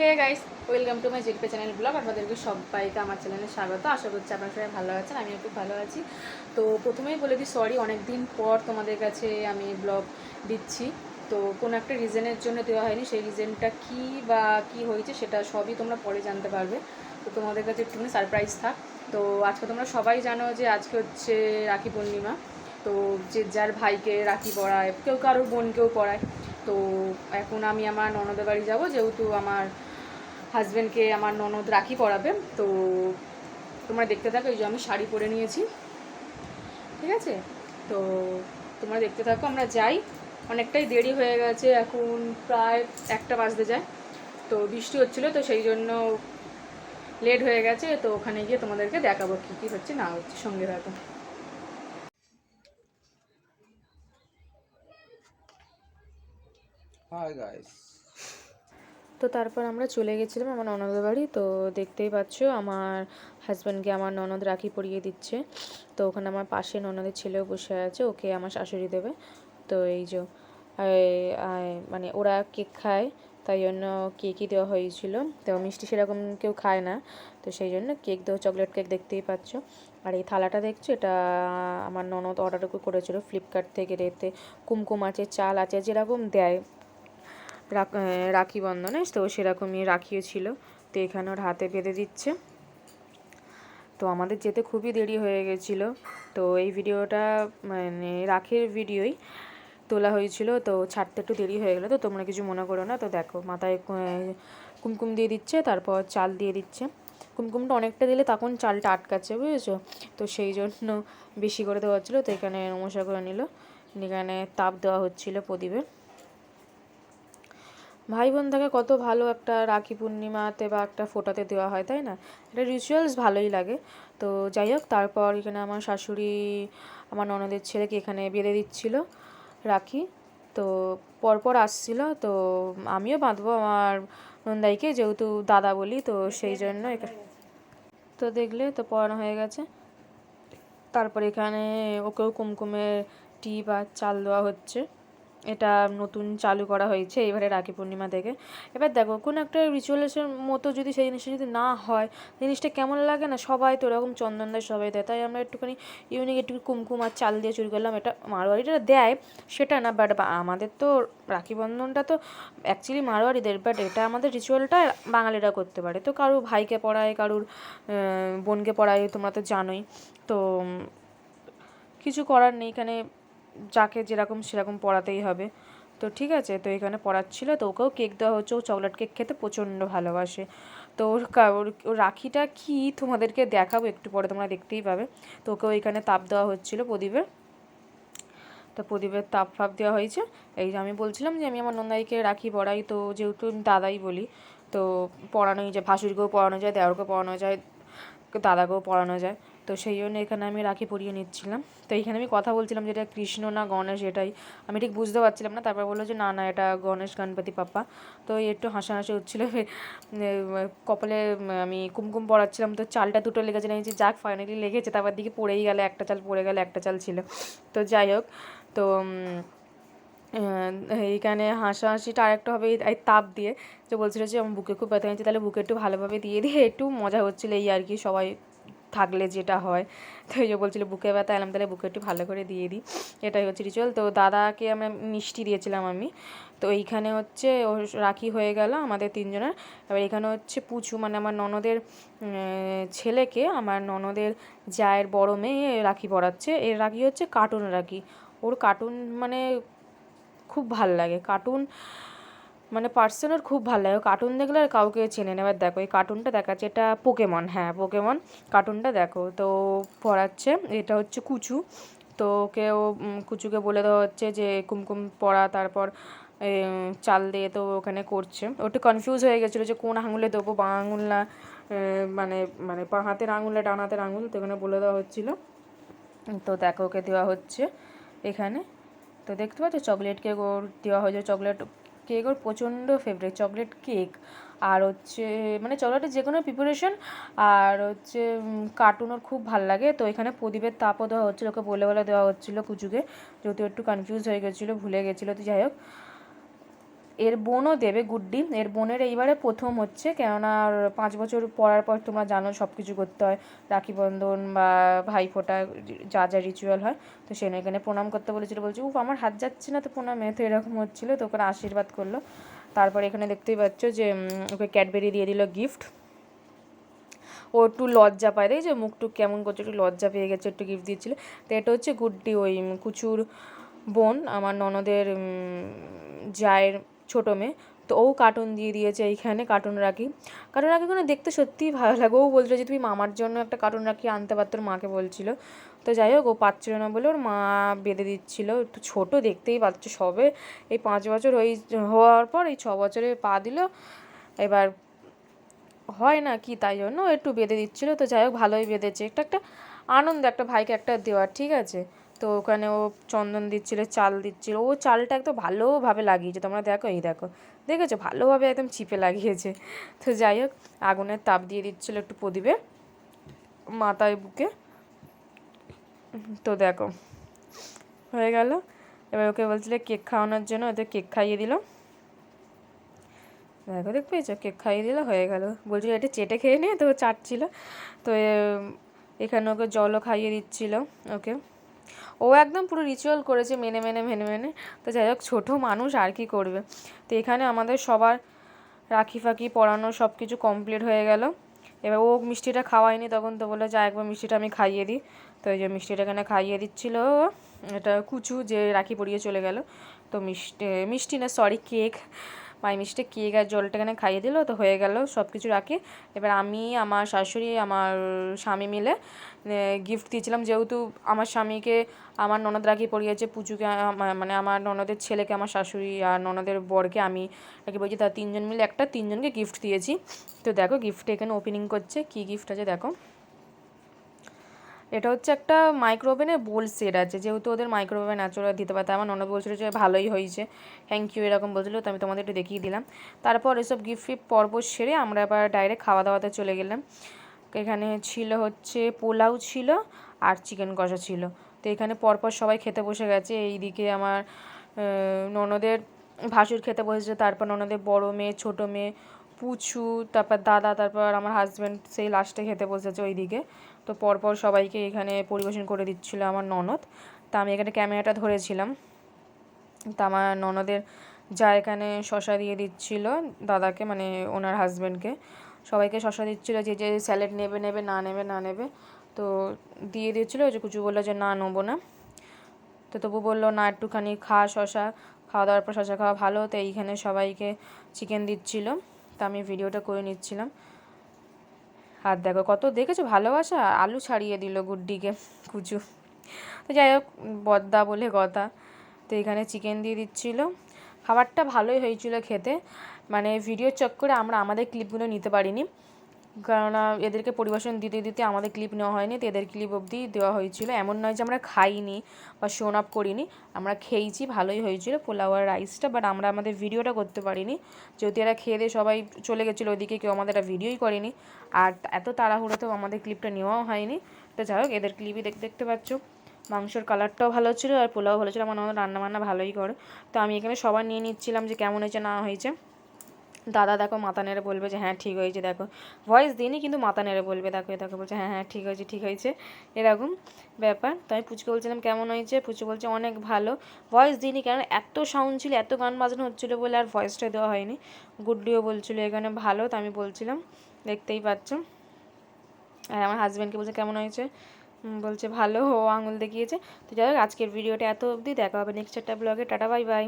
Hey guys welcome to my জিলপে channel blog আপনাদেরকে সবাইকে আমার চ্যানেলে স্বাগত। আশা করছি আপনার সবাই ভালো আছেন, আমিও খুব ভালো আছি। তো প্রথমেই বলে দিই সরি অনেক দিন পর তোমাদের কাছে আমি ব্লগ দিচ্ছি। তো কোনো একটা রিজনের জন্য দেওয়া হয়নি। সেই রিজনটা কী বা কী হয়েছে সেটা সবই তোমরা পরে জানতে পারবে। তো তোমাদের কাছে একটুখানি সারপ্রাইজ থাক। তো আজকে তোমরা সবাই জানো যে আজকে হচ্ছে রাখি পূর্ণিমা। তো যে যার ভাইকে রাখি পড়ায় কেউ কারোর বোনকেও পড়ায় তো এখন আমি আমার ননদের বাড়ি যাব, যেহেতু আমার হাজব্যান্ডকে আমার ননদ রাখি পরাবে। তো তোমরা দেখতে থাকো, এই যে আমি শাড়ি পরে নিয়েছি। ঠিক আছে? তো তোমরা দেখতে থাকো, আমরা যাই। অনেকটাই দেরি হয়ে গেছে, এখন প্রায় একটা বাজতে যায়। তো বৃষ্টি হচ্ছিল, তো সেই জন্য লেট হয়ে গেছে। তো ওখানে গিয়ে তোমাদেরকে দেখাবো কী কী হচ্ছে, না হচ্ছে, সঙ্গে থাকো। হাই গাইস তো তারপর আমরা চলে গেছিলাম আমার ননদের বাড়ি। তো দেখতেই পাচ্ছ আমার হাজব্যান্ডকে আমার ননদ রাখি পরিয়ে দিচ্ছে। তো ওখানে আমার পাশে ননদের ছেলেও বসে আছে, ওকে আমার শাশুড়ি দেবে। তো এই যে মানে ওরা কেক খায়, তাই জন্য কেকই দেওয়া হয়েছিল। তো মিষ্টি সেরকম কেউ খায় না। তো সেই জন্য কেক দেওয়া, চকলেট কেক দেখতেই পাচ্ছ। আর এই থালাটা দেখছ, এটা আমার ননদ অর্ডার করেছিল ফ্লিপকার্ট থেকে রেতে কুমকুম আছে, চাল আছে, যেরকম দেয়। রাখ- বন্ধনে, তো সেরকমই রাখিও ছিল। তো এখানে ওর হাতে বেঁধে দিচ্ছে। তো আমাদের যেতে খুবই দেরি হয়ে গেছিল। তো এই ভিডিওটা মানে রাখির ভিডিওই তোলা হয়েছিল। তো ছাড়তে একটু দেরি হয়ে গেলো। তো তোমরা কিছু মনে করো না। তো দেখো, মাথায় কুমকুম দিয়ে দিচ্ছে, তারপর চাল দিয়ে দিচ্ছে। কুমকুমটা অনেকটা দিলে তখন চালটা আটকাচ্ছে, বুঝেছ? তো সেই জন্য বেশি করে দেওয়া হচ্ছিল। তো এখানে নমস্কার করে নিল। এখানে তাপ দেওয়া হচ্ছিল প্রদীপে ভাই বোন থাকে কত ভালো একটা রাখি পূর্ণিমাতে বা একটা ফোটাতে দেওয়া হয়, তাই না? এটা রিচুয়ালস ভালোই লাগে। তো যাই হোক, তারপর এখানে আমার শাশুড়ি, আমার ননদের ছেলেকে এখানে বেঁধে দিচ্ছিল রাখি। তো পরপর আসছিল, তো আমিও বাঁধবো আমার নন্দাইকে, যেহেতু দাদা বলি, তো সেই জন্য তো দেখলে তো পড়ানো হয়ে গেছে। তারপর এখানে ওকেও কুমকুমের টিপ আর চাল দেওয়া হচ্ছে। এটা নতুন চালু করা হয়েছে এবারে রাখি পূর্ণিমা থেকে। এবার দেখো, কোনো একটা রিচুয়ালসের মতো যদি সেই জিনিসটা যদি না হয়, জিনিসটা কেমন লাগে না? সবাই তো ওরকম চন্দন দেয়, সবাই দেয়। তাই আমরা একটুখানি ইউনিক একটু কুমকুম আর চাল দিয়ে চুরি করলাম। এটা মারোয়ারিটা দেয়, সেটা না বাট আমাদের তো রাখি বন্ধনটা তো অ্যাকচুয়ালি মারোয়ারিদের বাট এটা আমাদের রিচুয়ালটা বাঙালিরা করতে পারে। তো কারুর ভাইকে পড়ায়, কারুর বোনকে পড়ায়, তোমরা তো জানোই। তো কিছু করার নেই, এখানে যাকে যেরকম সেরকম পড়াতেই হবে। তো ঠিক আছে, তো এখানে পড়াচ্ছিল, তো ওকেও কেক দেওয়া হচ্ছে। ও চকলেট কেক খেতে প্রচণ্ড ভালোবাসে। তো ওর ওর রাখিটা কি? তোমাদেরকে দেখাবো, একটু পরে তোমরা দেখতেই পাবে। তো ওকেও এখানে তাপ দেওয়া হচ্ছিল প্রদীপের। তো প্রদীপের তাপ ফাপ দেওয়া হয়েছে। এই যে আমি বলছিলাম যে আমি আমার নন্দাইকে রাখি পড়াই, তো যেহেতু দাদাই বলি, তো পড়ানোই যায়, ভাসুরকেও পড়ানো যায়, দেওরকেও পড়ানো যায়, দাদাকেও পড়ানো যায়। তো সেই জন্য এখানে আমি রাখি পরিয়ে নিচ্ছিলাম। তো এখানে আমি কথা বলছিলাম যে এটা কৃষ্ণ না গণেশ এটাই। আমি ঠিক বুঝতে পারছিলাম না, তারপর বলল যে না না, এটা গণেশ গণপতি পাপ্পা। তো একটু হাসাহাসি হচ্ছিল কপালে আমি কুমকুম পড়াচ্ছিলাম। তো চালটা দুটো লেগেছে নিয়েছি যাক ফাইনালি লেগেছে। তারপর দিকে পড়েই গেলে, একটা চাল পড়ে গেলে, একটা চাল ছিল। তো যাই হোক, তো এইখানে হাসাহাসিটা আরেকটা হবে এই তাপ দিয়ে। যে বলছিল যে, আমার বুকে খুব ব্যথা হয়েছে, তাহলে বুকে একটু ভালোভাবে দিয়ে দিয়ে, একটু মজা হচ্ছিল এই আর কি সবাই। থাকলে যেটা হয়। তো এই যে বলছিল বুকে ব্যথা, এলাম তাহলে বুকে একটু ভালো করে দিয়ে দিই। এটাই হচ্ছে রিচুয়াল তো দাদাকে আমরা মিষ্টি দিয়েছিলাম আমি। তো এইখানে হচ্ছে ও রাখি হয়ে গেল আমাদের তিনজনের। এবার এখানে হচ্ছে পুচু মানে আমার ননদের ছেলেকে আমার ননদের জায়ের বড় মেয়ে রাখি পরাচ্ছে। এর রাখি হচ্ছে কার্টুন রাখি। ওর কার্টুন মানে খুব ভালো লাগে। কার্টুন মানে পার্সনের খুব ভালো লাগে। কার্টুন দেখলে আর কাউকে চেনে নেবার দেখো, এই কার্টুনটা দেখাচ্ছে, এটা পোকেমন হ্যাঁ পোকেমন কার্টুনটা দেখো। তো পড়াচ্ছে, এটা হচ্ছে কুচু। তো কেউ কুচুকে বলে দেওয়া হচ্ছে যে, কুমকুম পড়া, তারপর চাল দিয়ে তো ওখানে করছে। ও একটু কনফিউজ হয়ে গেছিল যে, কোন আঙুলে দেবো, বা আঙুল না মানে মানে বাঁ হাতের আঙুলে ডান হাতের আঙুল? তো এখানে বলে দেওয়া হচ্ছিল। তো দেখো, ওকে দেওয়া হচ্ছে এখানে। তো দেখতে পাচ্ছ চকলেটকে দেওয়া হয়েছে। চকলেট কেক ওর প্রচণ্ড ফেভারিট চকলেট কেক আর হচ্ছে মানে চকলেটের যে কোনো প্রিপারেশন আর হচ্ছে কার্টুন ওর খুব ভালো লাগে। তো এখানে প্রদীপের তাপও দেওয়া হচ্ছিল, ওকে বলে বলে দেওয়া হচ্ছিল কুচুকে যেহেতু একটু কনফিউজ হয়ে গেছিল, ভুলে গেছিল, তো যাই হোক। এর বোনও দেবে গুড্ডি। এর বোনের এইবারে প্রথম হচ্ছে, কেননা আর পাঁচ বছর পরার পর তোমরা জানো সব কিছু করতে হয়। রাখি বন্ধন বা ভাইফোঁটা, যা যা রিচুয়াল হয়। তো সে এখানে প্রণাম করতে বলেছিল। বলছে, উফ, আমার হাত যাচ্ছে না তো প্রণামে। তো এরকম হচ্ছিল, তো ওখানে আশীর্বাদ করল। তারপরে এখানে দেখতেই পাচ্ছ যে ওকে ক্যাডবেরি দিয়ে দিল গিফট ও একটু লজ্জা পায়। যে মুখটুক কেমন করছে, একটু লজ্জা পেয়ে গেছে, একটু গিফট দিচ্ছিল। তো এটা হচ্ছে গুড্ডি, ওই কুচুর বোন। আমার ননদের জায়ের ছোটো মেয়ে, তো ও কার্টুন দিয়ে দিয়েছে এইখানে কার্টুন রাখি। কার্টুন রাখি কোনো দেখতে সত্যিই ভালো লাগে। ও বলছিল যে, তুমি মামার জন্য একটা কার্টুন রাখি আনতে পারতো মাকে বলছিল। তো যাই হোক, ও পাচ্ছিল না বলে ওর মা বেঁধে দিচ্ছিল। একটু ছোটো দেখতেই পাচ্ছ সবে। এই পাঁচ বছর হয়ে হওয়ার পর এই ছ বছরে পা দিল। এবার হয় না কি তাই জন্য একটু বেঁধে দিচ্ছিল। তো যাই হোক, ভালোই বেঁধেছে। একটা একটা আনন্দ, একটা ভাইকে একটা দেওয়ার, ঠিক আছে? তো ওখানে ও চন্দন দিচ্ছিল, চাল দিচ্ছিল। ও চালটা একদম ভালোভাবে লাগিয়েছে। তোমরা দেখো, এই দেখো। দেখেছ? ভালোভাবে একদম চিপে লাগিয়েছে। তো যাই হোক আগুনের তাপ দিয়ে দিচ্ছিল একটু প্রদীপে, মাথায় বুকে। তো দেখো, হয়ে গেল। এবার ওকে বলছিলে কেক খাওয়ানোর জন্য, ওদের কেক খাইয়ে দিল। দেখো দেখ পেয়েছ? কেক খাইয়ে দিল, হয়ে গেল। বলছিল, এটা চেটে খেয়ে নিয়ে তো চাটছিল। তো এখানে ওকে জলও খাইয়ে দিচ্ছিল ওকে। ও একদম পুরো রিচুয়াল করেছে মেনে মেনে মেনে মেনে। তো যাই হোক, ছোটো মানুষ আর কি করবে? তো এখানে আমাদের সবার রাখি ফাকি পরানো সব কিছু কমপ্লিট হয়ে গেল। এবার ও মিষ্টিটা খাওয়ায়নি তখন তো বলে যা একবার মিষ্টিটা আমি খাইয়ে দিই। তো এই যে মিষ্টিটা এখানে খাইয়ে দিচ্ছিল। এটা কুচু যে রাখি পরিয়ে চলে গেল। তো মিষ্টি মিষ্টি না সরি কেক মাই মিষ্টি কেক আর জলটা এখানে খাইয়ে দিল, তো হয়ে গেল সব কিছু রাখি। এবার আমি, আমার শাশুড়ি, আমার স্বামী মিলে গিফট দিয়েছিলাম। যেহেতু আমার স্বামীকে, আমার ননদ রাখি পরিয়েছে পুচুকে আমা- মানে আমার ননদের ছেলেকে, আমার শাশুড়ি আর ননদের বরকে আমি রাখি বলছি তার তিনজন মিলে একটা তিনজনকে গিফট দিয়েছি। তো দেখো গিফটটা এখানে ওপেনিং করছে, কী গিফট আছে দেখো। এটা হচ্ছে একটা মাইক্রোওভেনের বোল সেট আছে। যেহেতু ওদের মাইক্রোওভেন আছে ওরা দিতে পারতে আমার ননদ বলছিল যে ভালোই হয়েছে। থ্যাংক ইউ এরকম বলছিল, তো আমি তোমাদের একটু দেখিয়ে দিলাম। তারপর এসব গিফট ফিফট পর্ব সেরে আমরা এবার ডাইরেক্ট খাওয়া দাওয়াতে চলে গেলাম। এখানে ছিল হচ্ছে পোলাও ছিল আর চিকেন কষা ছিল। তো এখানে পরপর সবাই খেতে বসে গেছে। এইদিকে আমার ননদের ভাসুর খেতে বসেছে, তারপর ননদের বড় মেয়ে, ছোটো মেয়ে, পুচু, তারপর দাদা, তারপর আমার হাজব্যান্ড সেই লাস্টে খেতে বসেছে ওইদিকে। তো পরপর সবাইকে এখানে পরিবেশন করে দিচ্ছিল আমার ননদ। তা আমি এখানে ক্যামেরাটা ধরেছিলাম। তা আমার ননদের যা এখানে শশা দিয়ে দিচ্ছিল দাদাকে মানে ওনার হাজব্যান্ডকে সবাইকে শশা দিচ্ছিল যে যে স্যালাড নেবে নেবে, না নেবে না নেবে। তো দিয়ে দিচ্ছিল যে কুচু বলল যে, না, নেব না। তো তবু বলল, না, একটুখানি খা শশা। খাওয়া দাওয়ার পর শশা খাওয়া ভালো। তো এইখানে সবাইকে চিকেন দিচ্ছিল। তা আমি ভিডিওটা করে নিচ্ছিলাম। আর দেখো কত দেখেছ? ভালোবাসা? আলু ছাড়িয়ে দিল গুড্ডিকে, কুচু। তো যাই হোক, বদ্দা বলে কথা তো এখানে চিকেন দিয়ে দিচ্ছিল। খাবারটা ভালোই হয়েছিল খেতে। মানে ভিডিও চক করে আমরা, আমাদের ক্লিপগুলো নিতে পারিনি। কেননা এদেরকে পরিবেশন দিতে দিতে আমাদের ক্লিপ নেওয়া হয়নি, তো এদের ক্লিপ অবধি দেওয়া হয়েছিল। এমন নয় যে আমরা খাইনি বা শোন আপ করিনি, আমরা খেয়েছি, ভালোই হয়েছিল পোলাও আর রাইসটা বাট আমরা আমাদের ভিডিওটা করতে পারিনি। যেহেতু এরা খেয়ে দিয়ে সবাই চলে গেছিল ওইদিকে কেউ আমাদের একটা ভিডিওই করেনি। আর এত তাড়াহুড়োতেও আমাদের ক্লিপটা নেওয়াও হয়নি। তো যাই হোক, এদের ক্লিপই দেখতে দেখতে পাচ্ছ। মাংসর কালারটাও ভালো ছিল আর পোলাও ভালো ছিল। আমার রান্না বান্না ভালোই করে। তো আমি এখানে সবার নিয়ে নিচ্ছিলাম যে কেমন হয়েছে, না হয়েছে। দাদা দেখো মাথা নেড়ে বলবে যে হ্যাঁ ঠিক হয়েছে দেখো। ভয়েস দিইনি, কিন্তু মাথা নেড়ে বলবে। দেখো দেখো বলছে হ্যাঁ হ্যাঁ ঠিক হয়েছে ঠিক হয়েছে। এরকম ব্যাপার। তো আমি পুচকে বলছিলাম, কেমন হয়েছে? পুচু বলছে, অনেক ভালো। ভয়েস দিইনি কারণ এত সাউন্ড ছিল, এত গান বাজানো হচ্ছিল বলে আর ভয়েসটা দেওয়া হয়নি। গুড্ডিও বলছিলো, এখানে ভালো। তো আমি বলছিলাম, দেখতেই পাচ্ছ। আর আমার হাজব্যান্ডকে বলছে, কেমন হয়েছে? বলছে, ভালো। ও আঙুল দেখিয়েছে। তো যাই হোক, আজকের ভিডিওটা এত অবধি। দেখা হবে নেক্সট একটা ব্লগে টাটা বাই বাই